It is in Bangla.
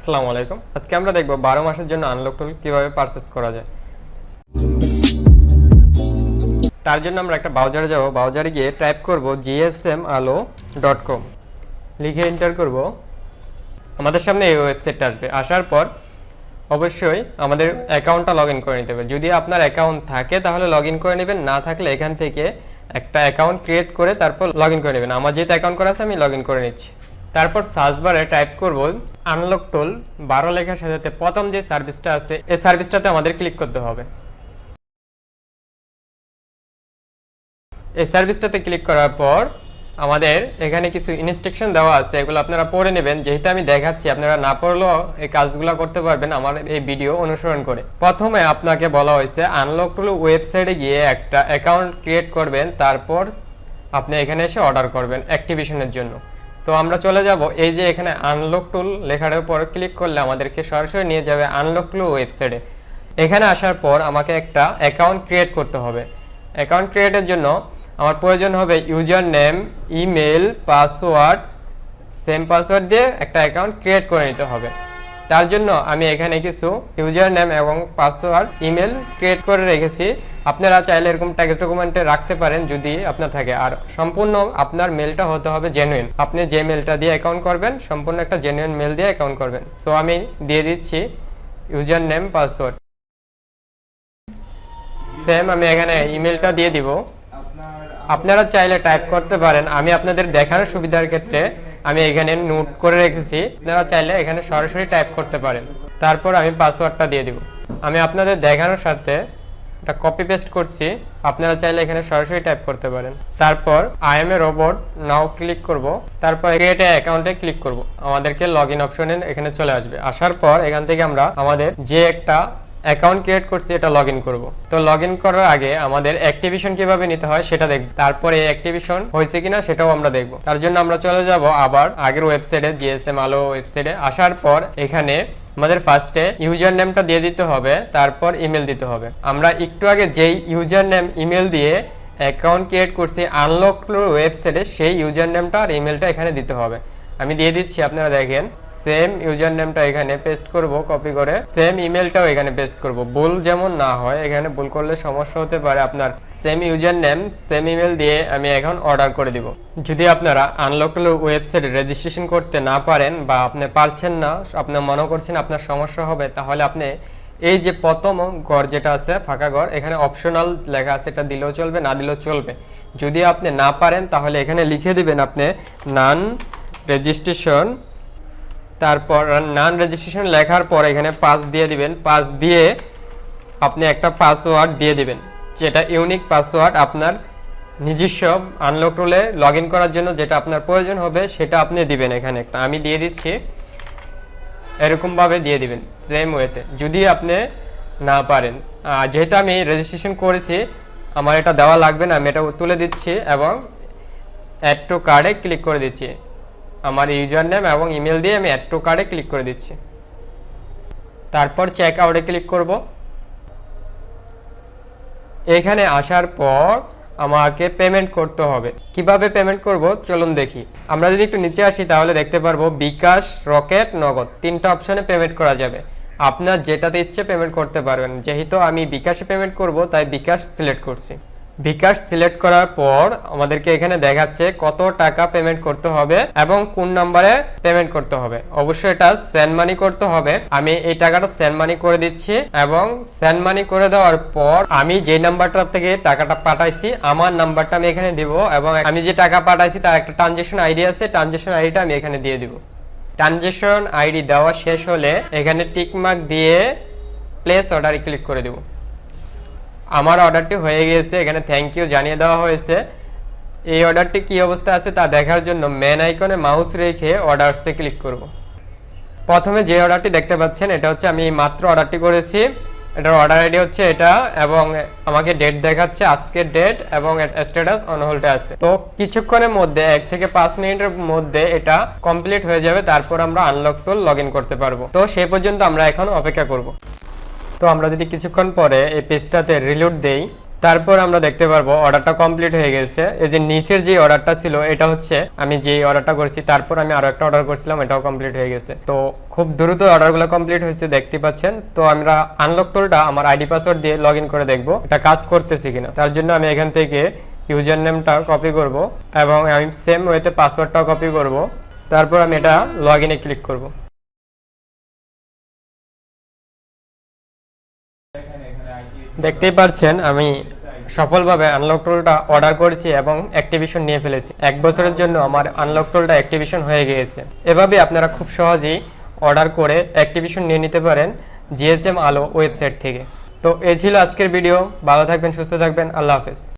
আসসালামু আলাইকুম। আজকে আমরা দেখব বারো মাসের জন্য আনলক টুল কীভাবে পারচেস করা যায়। তার জন্য আমরা একটা ব্রাউজারে যাব। ব্রাউজারে গিয়ে টাইপ করব জিএসএম আলো ডট কম লিখে এন্টার করব। আমাদের সামনে এই ওয়েবসাইটটা আসবে। আসার পর অবশ্যই আমাদের অ্যাকাউন্টটা লগ করে নিতে হবে। যদি আপনার অ্যাকাউন্ট থাকে তাহলে লগ করে নেবেন। না থাকলে এখান থেকে একটা অ্যাকাউন্ট ক্রিয়েট করে তারপর লগ করে নেবেন। আমার যেহেতু অ্যাকাউন্ট করা আছে, আমি লগ করে নিচ্ছি। তারপর সার্চ বারে টাইপ করব আনলক টোল বারো লেখার সাথে প্রথম যে সার্ভিসটা আছে, এই সার্ভিসটাতে আমাদের ক্লিক করতে হবে। এই সার্ভিসটাতে ক্লিক করার পর আমাদের এখানে কিছু ইনস্ট্রাকশন দেওয়া আছে, এগুলো আপনারা পড়ে নেবেন। যেহেতু আমি দেখাচ্ছি, আপনারা না পড়লেও এই কাজগুলো করতে পারবেন আমার এই ভিডিও অনুসরণ করে। প্রথমে আপনাকে বলা হয়েছে আনলক টুল ওয়েবসাইটে গিয়ে একটা অ্যাকাউন্ট ক্রিয়েট করবেন, তারপর আপনি এখানে এসে অর্ডার করবেন অ্যাক্টিভেশনের জন্য। তো আমরা চলে যাব এই যে এখানে আনলক টুল লেখার উপর ক্লিক করলে আমাদেরকে সরাসরি নিয়ে যাবে আনলক টুল ওয়েবসাইটে এখানে আসার পর আমাকে একটা অ্যাকাউন্ট ক্রিয়েট করতে হবে। অ্যাকাউন্ট ক্রিয়েটের জন্য আমার প্রয়োজন হবে user name email password same password দিয়ে একটা অ্যাকাউন্ট ক্রিয়েট করে নিতে হবে। তার জন্য আমি এখানে কিছু ইউজার নেম এবং পাসওয়ার্ড ইমেল ক্রিয়েট করে রেখেছি। আপনারা চাইলে এরকম ট্যাক্স ডকুমেন্টে রাখতে পারেন যদি আপনার থাকে। আর সম্পূর্ণ আপনার মেলটা হতে হবে জেনুইন আপনি যে মেলটা দিয়ে অ্যাকাউন্ট করবেন, সম্পূর্ণ একটা জেনুইন মেল দিয়ে অ্যাকাউন্ট করবেন। সো আমি দিয়ে দিচ্ছি ইউজার নেম পাসওয়ার্ড সেম আমি এখানে ইমেলটা দিয়ে দিব। আপনারা চাইলে টাইপ করতে পারেন। আমি আপনাদের দেখার সুবিধার ক্ষেত্রে আমি এখানে নোট করে রেখেছি। আপনারা চাইলে এখানে সরাসরি টাইপ করতে পারেন। তারপর আমি পাসওয়ার্ডটা দিয়ে দিব। আমি আপনাদের দেখানোর সাথে এটা কপি পেস্ট করছি। আপনারা চাইলে এখানে সরাসরি টাইপ করতে পারেন। তারপর I am a robot now click করব। তারপর ক্রিয়েট অ্যাকাউন্টে ক্লিক করব। আমাদেরকে লগ ইন অপশনে এখানে চলে আসবে। আসার পর এখান থেকে আমরা আমাদের যে একটা অ্যাকাউন্ট ক্রিয়েট করছি, এটা লগ করব। তো লগ করার আগে আমাদের অ্যাক্টিভেশন কীভাবে নিতে হয় সেটা দেখব। তারপরে অ্যাক্টিভেশন হয়েছে কিনা সেটাও আমরা দেখব। তার জন্য আমরা চলে যাব আবার আগের ওয়েবসাইটে জিএসএম আলো ওয়েবসাইটে আসার পর এখানে আমাদের ফার্স্টে ইউজার নেমটা দিয়ে দিতে হবে, তারপর ইমেল দিতে হবে। আমরা একটু আগে যেই ইউজার নেম ইমেল দিয়ে অ্যাকাউন্ট ক্রিয়েট করছি আনলক ওয়েবসাইটে সেই ইউজার নেমটা আর ইমেলটা এখানে দিতে হবে। আমি দিয়ে দিচ্ছি, আপনারা দেখেন সেম ইউজার নেমটা এখানে পেস্ট করব কপি করে। সেম ইমেলটাও এখানে পেস্ট করব। ভুল যেমন না হয়, এখানে ভুল করলে সমস্যা হতে পারে আপনার same user name same email দিয়ে আমি এখন অর্ডার করে দিব। যদি আপনারা আনলক ওয়েবসাইট রেজিস্ট্রেশন করতে না পারেন বা আপনি পারছেন না, আপনি মনে করছেন আপনার সমস্যা হবে, তাহলে আপনি এই যে প্রথম ঘর যেটা আছে, ফাঁকা ঘর, এখানে অপশনাল লেখা আছে, এটা দিলেও চলবে, না দিলেও চলবে। যদি আপনি না পারেন, তাহলে এখানে লিখে দিবেন আপনি নান রেজিস্ট্রেশন তারপর নান রেজিস্ট্রেশন লেখার পর এখানে পাস দিয়ে দিবেন। পাস দিয়ে আপনি একটা পাসওয়ার্ড দিয়ে দিবেন। যেটা ইউনিক পাসওয়ার্ড আপনার নিজস্ব আনলক রোলে লগ করার জন্য যেটা আপনার প্রয়োজন হবে, সেটা আপনি দিবেন এখানে একটা। আমি দিয়ে দিচ্ছি। এরকমভাবে দিয়ে দিবেন সেম ওয়েতে যদি আপনি না পারেন। যেহেতু আমি রেজিস্ট্রেশন করেছি, আমার এটা দেওয়া লাগবে না, আমি এটা তুলে দিচ্ছি এবং অ্যাড টু কার্ডে ক্লিক করে দিচ্ছি। আমার ইউজার নেম এবং ইমেল দিয়ে আমি অ্যাড টু কার্ডে ক্লিক করে দিচ্ছি। তারপর চেক আউটে ক্লিক করব। এখানে আসার পর আমাকে পেমেন্ট করতে হবে। কীভাবে পেমেন্ট করব? চলুন দেখি। আমরা যদি একটু নিচে আসি তাহলে দেখতে পারব বিকাশ, রকেট, নগদ। তিনটা অপশনে পেমেন্ট করা যাবে। আপনার যেটাতে ইচ্ছে পেমেন্ট করতে পারবেন। যেহেতু আমি বিকাশে পেমেন্ট করব, তাই বিকাশ সিলেক্ট করছি। বিকাশ সিলেক্ট করার পর আমাদেরকে এখানে দেখাচ্ছে কত টাকা পেমেন্ট করতে হবে এবং কোন নাম্বারে পেমেন্ট করতে হবে। অবশ্যই এটা সেন্ড মানি করতে হবে। আমি এই টাকাটা সেন্ড মানি করে দিচ্ছি এবং সেন্ড মানি করে দেওয়ার পর আমি যে নাম্বারটা থেকে টাকাটা পাঠাইছি, আমার নাম্বারটা আমি এখানে দিব এবং আমি যে টাকা পাঠাইছি তার একটা ট্রানজেকশন আইডি আছে ট্রানজেকশন আইডিটা আমি এখানে দিয়ে দিব। ট্রানজেকশন আইডি দেওয়া শেষ হলে এখানে টিকমার্ক দিয়ে প্লেস অর্ডারে ক্লিক করে দেবো। আমার অর্ডারটি হয়ে গিয়েছে, এখানে থ্যাংক ইউ জানিয়ে দেওয়া হয়েছে। এই অর্ডারটি কি অবস্থা আছে তা দেখার জন্য মেন আইকনে মাউস রেখে অর্ডারসে ক্লিক করব। প্রথমে যে অর্ডারটি দেখতে পাচ্ছেন, এটা হচ্ছে আমি মাত্র অর্ডারটি করেছি। এটার অর্ডার আইডি হচ্ছে এটা এবং আমাকে ডেট দেখাচ্ছে, আজকের ডেট এবং স্ট্যাটাস অন হোল্ডে আছে। তো কিছুক্ষণের মধ্যে, এক থেকে পাঁচ মিনিটের মধ্যে এটা কমপ্লিট হয়ে যাবে, তারপর আমরা আনলক টুল লগ করতে পারব। তো সেই পর্যন্ত আমরা এখন অপেক্ষা করব। তো আমরা যদি কিছুক্ষণ পরে এই পেজটাতে রিলোড দেই, তারপর আমরা দেখতে পারব অর্ডারটা কমপ্লিট হয়ে গেছে। এই যে নিচের যে অর্ডারটা ছিল, এটা হচ্ছে আমি যে অর্ডারটা করেছি, তারপর আমি আরও একটা অর্ডার করছিলাম, এটাও কমপ্লিট হয়ে গেছে। তো খুব দ্রুত অর্ডারগুলো কমপ্লিট হয়েছে, দেখতে পাচ্ছেন। তো আমরা আনলক টুলটা আমার আইডি পাসওয়ার্ড দিয়ে লগ করে দেখব, এটা কাজ করতেছে কিনা। তার জন্য আমি এখান থেকে ইউজার নেমটা কপি করব এবং আমি সেম ওয়েতে পাসওয়ার্ডটাও কপি করব। তারপর আমি এটা লগ ক্লিক করব। দেখতেই পাচ্ছেন আমি সফলভাবে আনলক টোলটা অর্ডার করেছি এবং অ্যাক্টিভেশন নিয়ে ফেলেছি। এক বছরের জন্য আমার আনলক টোলটা অ্যাক্টিভেশন হয়ে গিয়েছে। এভাবে আপনারা খুব সহজেই অর্ডার করে অ্যাক্টিভেশন নিয়ে নিতে পারেন জিএসএম আলো ওয়েবসাইট থেকে। তো এ ছিল আজকের ভিডিও ভালো থাকবেন, সুস্থ থাকবেন। আল্লাহ হাফেজ।